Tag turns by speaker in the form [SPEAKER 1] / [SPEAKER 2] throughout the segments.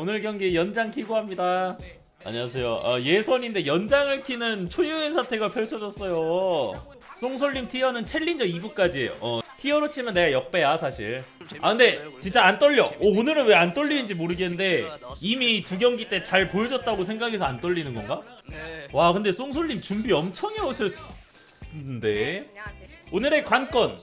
[SPEAKER 1] 오늘 경기 연장 키고 합니다. 안녕하세요. 어, 예선인데 연장을 키는 초유의 사태가 펼쳐졌어요. 송솔님 티어는 챌린저 2부까지. 어, 티어로 치면 내가 역배야 사실. 아 근데 진짜 안 떨려. 오, 오늘은 왜 안 떨리는지 모르겠는데 이미 두 경기 때 잘 보여줬다고 생각해서 안 떨리는 건가?
[SPEAKER 2] 네.
[SPEAKER 1] 와 근데 송솔님 준비 엄청 해오셨는데. 오늘의 관건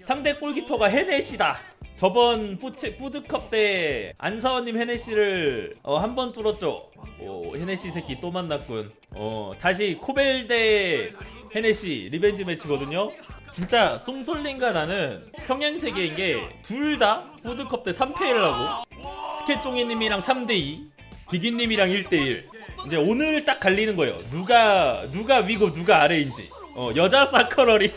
[SPEAKER 1] 상대 골키퍼가 헤네시다. 저번 푸체, 푸드컵 때 안사원님 헤네시를 어, 한 번 뚫었죠. 오, 헤네시 새끼 또 만났군. 어, 다시 코벨 대 헤네시 리벤지 매치거든요. 진짜 송솔린과 나는 평행 세계인 게 둘 다 푸드컵 때 3패를 하고 스케종이님이랑 3대2 비기님이랑 1대1 이제 오늘 딱 갈리는 거예요. 누가 누가 위고 누가 아래인지. 어, 여자 사커럴이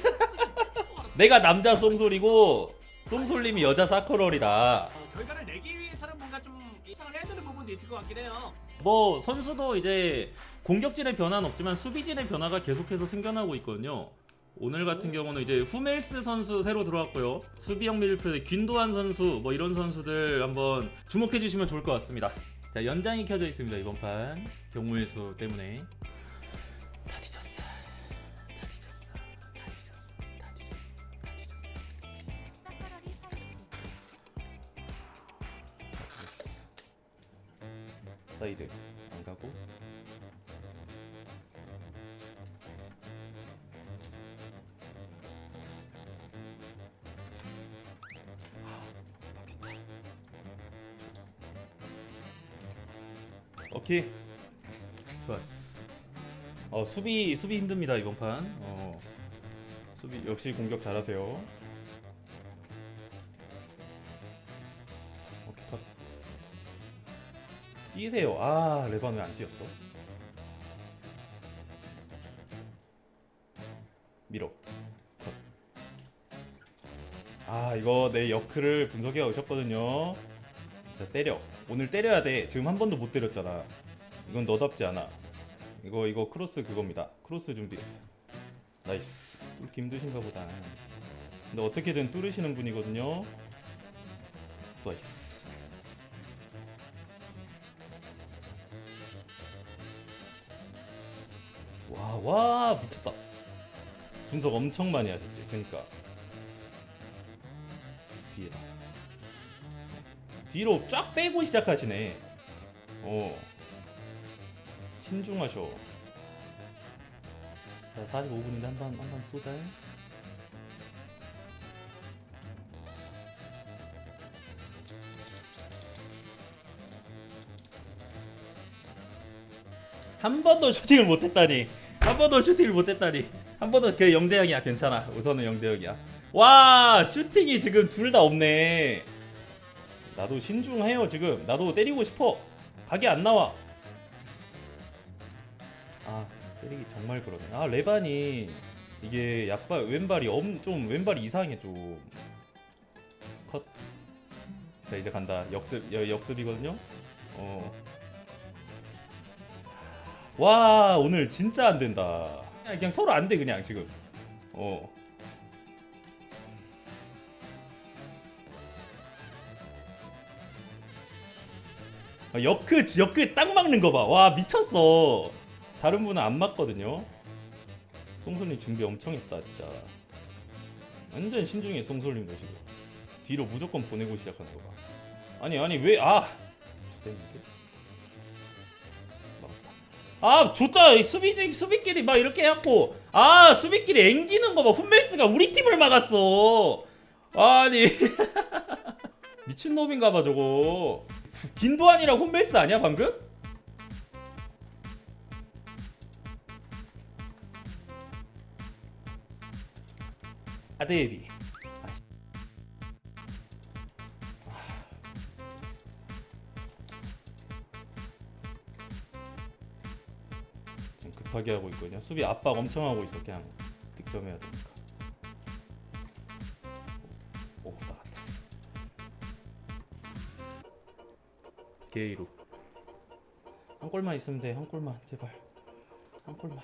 [SPEAKER 1] 내가 남자 송솔이고 송솔님이 여자 사커럴이다.
[SPEAKER 3] 어, 결과를 내기 위해서는 뭔가 좀 예상을 해야 되는 부분도 있을 것 같긴 해요.
[SPEAKER 1] 뭐 선수도 이제 공격진의 변화는 없지만 수비진의 변화가 계속해서 생겨나고 있거든요. 오늘 같은 경우는 이제 후멜스 선수 새로 들어왔고요. 수비형 미드필더 균도한 선수 뭐 이런 선수들 한번 주목해 주시면 좋을 것 같습니다. 자 연장이 켜져 있습니다 이번 판 경우의 수 때문에 사이드 안 가고. 오케이. 좋았어. 어 수비 수비 힘듭니다 이번 판 어 수비 역시 공격 잘하세요 뛰세요. 아 레반 왜 안 뛰었어? 밀어 컷. 아 이거 내 역크를 분석해 오셨거든요. 자 때려. 오늘 때려야 돼. 지금 한 번도 못 때렸잖아. 이건 너답지 않아. 이거 이거 크로스 그겁니다. 크로스 준비. 나이스. 뚫기 힘드신가 보다. 근데 어떻게든 뚫으시는 분이거든요. 나이스 와 와 미쳤다 분석 엄청 많이 하셨지 그러니까 뒤에 뒤로 쫙 빼고 시작하시네. 어. 신중하셔. 자, 45분인데 한 번, 한번 쏘자. 한 번도 슈팅을 못했다니. 한 번도 슈팅을 못했다니. 한 번도 그 0대 0이야. 괜찮아. 우선은 0대 0이야. 와, 슈팅이 지금 둘 다 없네. 나도 신중해요 지금 나도 때리고 싶어 각이 안 나와 아 때리기 정말 그러네 아 레반이 이게 약발 왼발이 엄, 좀 왼발이 이상해 좀컷자 이제 간다 역습 여, 역습이거든요 어 와 오늘 진짜 안 된다 그냥, 그냥 서로 안 돼 그냥 지금 어 아, 역크 역크 딱 막는 거 봐. 와 미쳤어. 다른 분은 안 맞거든요. 송솔님 준비 엄청 했다 진짜. 완전 신중해 송솔님도 지금. 뒤로 무조건 보내고 시작하는 거 봐. 아니 아니 왜 아. 됐는데? 아 좋다 이 수비직 수비끼리 막 이렇게 해갖고 아 수비끼리 앵기는 거 봐. 훈멜스가 우리 팀을 막았어. 아니 미친 놈인가 봐 저거. 긴도안이랑 홈베이스 아니야 방금? 아데비 좀 급하게 하고 있거든요. 수비 압박 엄청 하고 있어 그냥. 득점해야 되니까. 오 나갔다. 게이로 한 골만 있으면 돼 한 골만 제발. 한 골만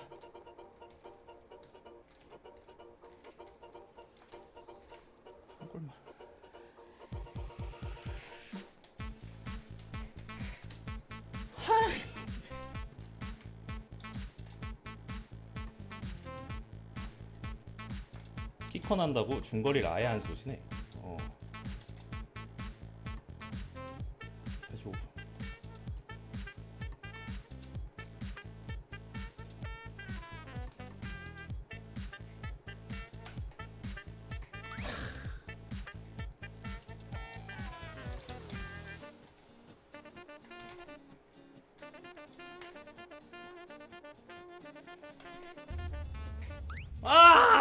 [SPEAKER 1] 스컨 한다고 중거리를 아예 안 쏘시네. 어. 85분. 아!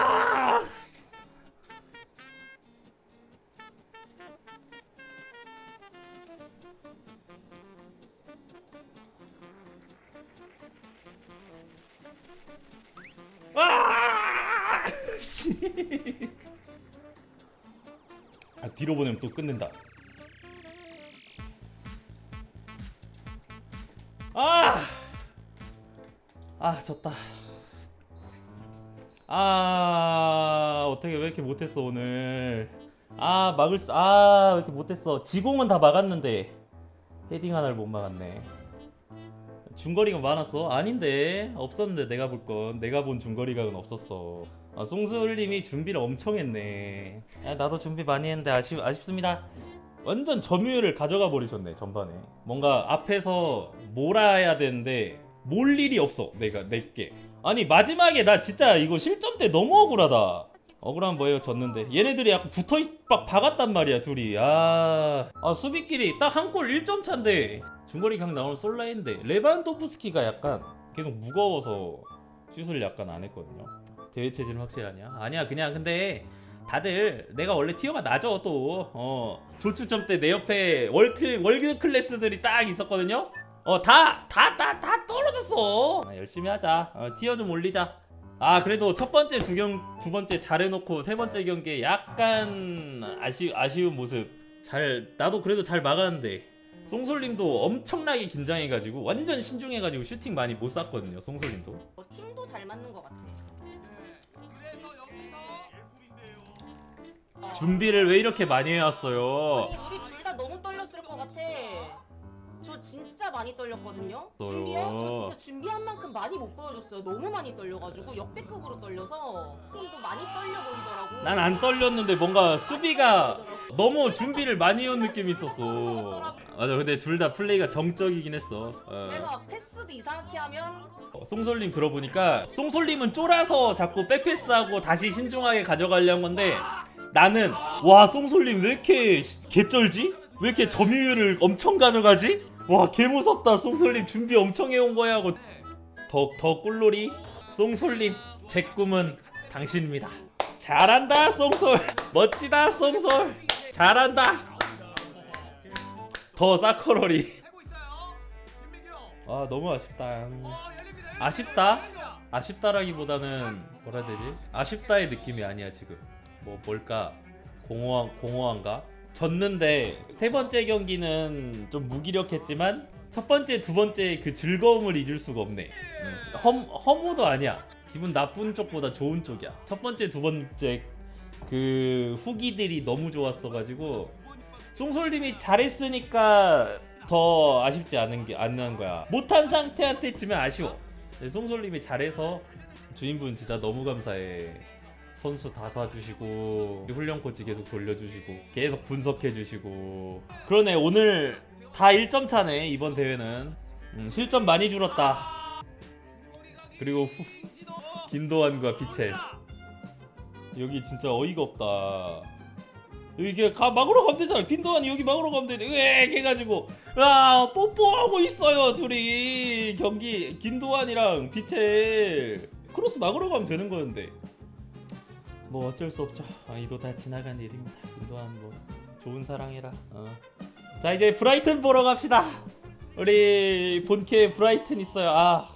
[SPEAKER 1] 아, 뒤로 보내면 또 끝낸다. 아! 아, 졌다. 아 어떻게 왜 이렇게 못했어 오늘 아 막을 수, 아 왜 이렇게 못했어 지공은 다 막았는데 헤딩 하나를 못 막았네 중거리가 많았어. 아닌데. 없었는데 내가 볼 건. 내가 본 중거리각은 없었어. 아 송수울님이 준비를 엄청 했네. 아, 나도 준비 많이 했는데 아쉽, 아쉽습니다. 완전 점유율을 가져가 버리셨네 전반에. 뭔가 앞에서 몰아야 되는데 몰 일이 없어 내가 내게. 아니 마지막에 나 진짜 이거 실점 때 너무 억울하다 억울한 뭐예요 졌는데. 얘네들이 약간 붙어 있, 막 박았단 말이야 둘이. 아, 아 수비끼리 딱 한 골 1점 차인데. 중거리 강 나오는 솔라인데. 레반도프스키가 약간 계속 무거워서 슛을 약간 안 했거든요. 대회 체질은 확실하냐? 아니야 그냥 근데 다들 내가 원래 티어가 낮아 또 어. 조추첨 때내 옆에 월클 월드 클래스들이 딱 있었거든요. 어다 다 다 다 떨어졌어. 아, 열심히 하자. 어, 티어 좀 올리자 아 그래도 첫 번째 두 경 두 번째 잘해놓고 세 번째 경기에 약간 아쉬 아쉬운 모습 잘 나도 그래도 잘 막았는데 송솔님도 엄청나게 긴장해가지고 완전 신중해가지고 슈팅 많이 못 쐈거든요 송솔님도
[SPEAKER 2] 어, 팀도 잘 맞는 것 같아.
[SPEAKER 3] 그래서 여기서
[SPEAKER 2] 어.
[SPEAKER 1] 준비를 왜 이렇게 많이 해왔어요
[SPEAKER 2] 아니 우리 둘 다 너무. 저 진짜 많이 떨렸거든요. 준비요? 저 진짜 준비한 만큼 많이 못 보여줬어요. 너무 많이 떨려가지고 역대급으로 떨려서 팀도 많이 떨려 보이더라고.
[SPEAKER 1] 난 안 떨렸는데 뭔가 수비가 너무 준비를 많이 해온 느낌이 있었어 맞아 근데 둘 다 플레이가 정적이긴 했어 어.
[SPEAKER 2] 그래서 패스도 이상하게 하면
[SPEAKER 1] 어, 송솔님 들어보니까 송솔님은 쫄아서 자꾸 백패스하고 다시 신중하게 가져가려는 건데 나는 와 송솔님 왜 이렇게 개쩔지? 왜 이렇게 점유율을 엄청 가져가지? 와 개무섭다 송솔님 준비 엄청 해온 거야 하고 더, 더 꿀놀이 송솔님 제 꿈은 당신입니다 잘한다 송솔 멋지다 송솔 잘한다 더 사커러리. 아 너무 아쉽다. 아쉽다? 아쉽다라기보다는 뭐라 해야 되지? 아쉽다의 느낌이 아니야 지금 뭐 뭘까? 공허한, 공허한가? 졌는데 세 번째 경기는 좀 무기력했지만 첫 번째, 두 번째 그 즐거움을 잊을 수가 없네 음, 험, 허무도 아니야 기분 나쁜 쪽보다 좋은 쪽이야 첫 번째, 두 번째 그 후기들이 너무 좋았어가지고 송솔님이 잘했으니까 더 아쉽지 않은 게 않는 거야. 못한 상태한테 지면 아쉬워. 근데 송솔님이 잘해서 주인분 진짜 너무 감사해. 선수 다 사주시고 훈련 코치 계속 돌려주시고 계속 분석해주시고. 그러네 오늘 다 1점 차네 이번 대회는. 음, 실점 많이 줄었다. 그리고 후, 김도환과 비첼 여기 진짜 어이가 없다. 이게 가 막으러 가면 되잖아. 김도환이 여기 막으러 가면 되는데 으액 해가지고. 아 뽀뽀하고 있어요 둘이. 경기 김도환이랑 비첼 크로스 막으러 가면 되는 거였는데 뭐 어쩔 수 없죠. 아, 이도 다 지나간 일입니다. 김도환 뭐 좋은 사랑이라. 어. 자 이제 브라이튼 보러 갑시다. 우리 본캐 브라이튼 있어요. 아